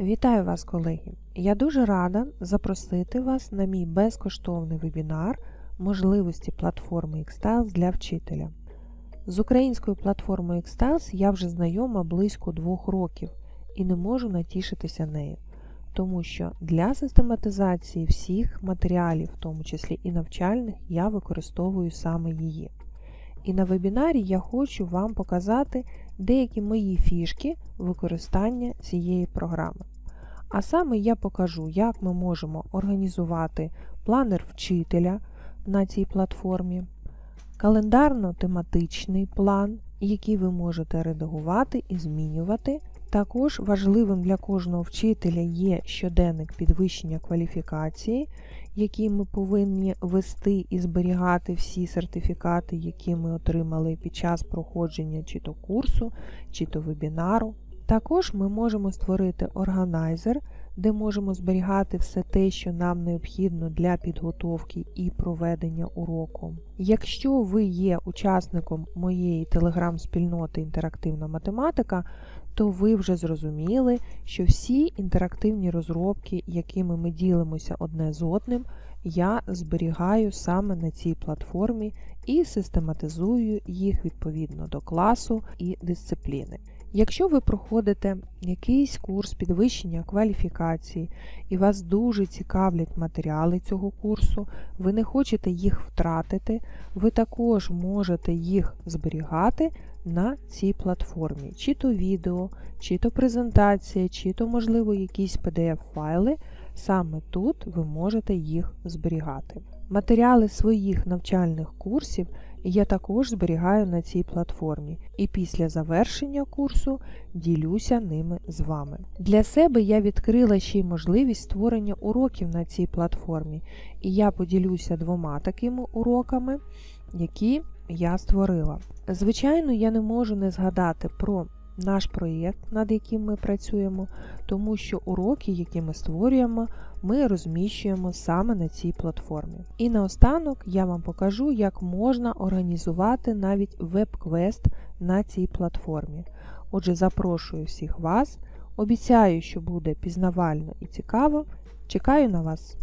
Вітаю вас, колеги! Я дуже рада запросити вас на мій безкоштовний вебінар можливості платформи Xtiles для вчителя. З українською платформою Xtiles я вже знайома близько двох років і не можу натішитися нею, тому що для систематизації всіх матеріалів, в тому числі і навчальних, я використовую саме її. І на вебінарі я хочу вам показати деякі мої фішки використання цієї програми. А саме я покажу, як ми можемо організувати планер вчителя на цій платформі, календарно-тематичний план, який ви можете редагувати і змінювати. Також важливим для кожного вчителя є щоденник підвищення кваліфікації, який ми повинні вести і зберігати всі сертифікати, які ми отримали під час проходження чи то курсу, чи то вебінару. Також ми можемо створити органайзер, де можемо зберігати все те, що нам необхідно для підготовки і проведення уроку. Якщо ви є учасником моєї телеграм-спільноти Інтерактивна математика, то ви вже зрозуміли, що всі інтерактивні розробки, якими ми ділимося одне з одним, я зберігаю саме на цій платформі і систематизую їх відповідно до класу і дисципліни. Якщо ви проходите якийсь курс підвищення кваліфікації і вас дуже цікавлять матеріали цього курсу, ви не хочете їх втратити, ви також можете їх зберігати на цій платформі, чи то відео, чи то презентація, чи то, можливо, якісь PDF-файли. Саме тут ви можете їх зберігати. Матеріали своїх навчальних курсів я також зберігаю на цій платформі і після завершення курсу ділюся ними з вами. Для себе я відкрила ще й можливість створення уроків на цій платформі, і я поділюся двома такими уроками, які я створила. Звичайно, я не можу не згадати про наш проєкт, над яким ми працюємо, тому що уроки, які ми створюємо, ми розміщуємо саме на цій платформі. І наостанок я вам покажу, як можна організувати навіть веб-квест на цій платформі. Отже, запрошую всіх вас. Обіцяю, що буде пізнавально і цікаво. Чекаю на вас!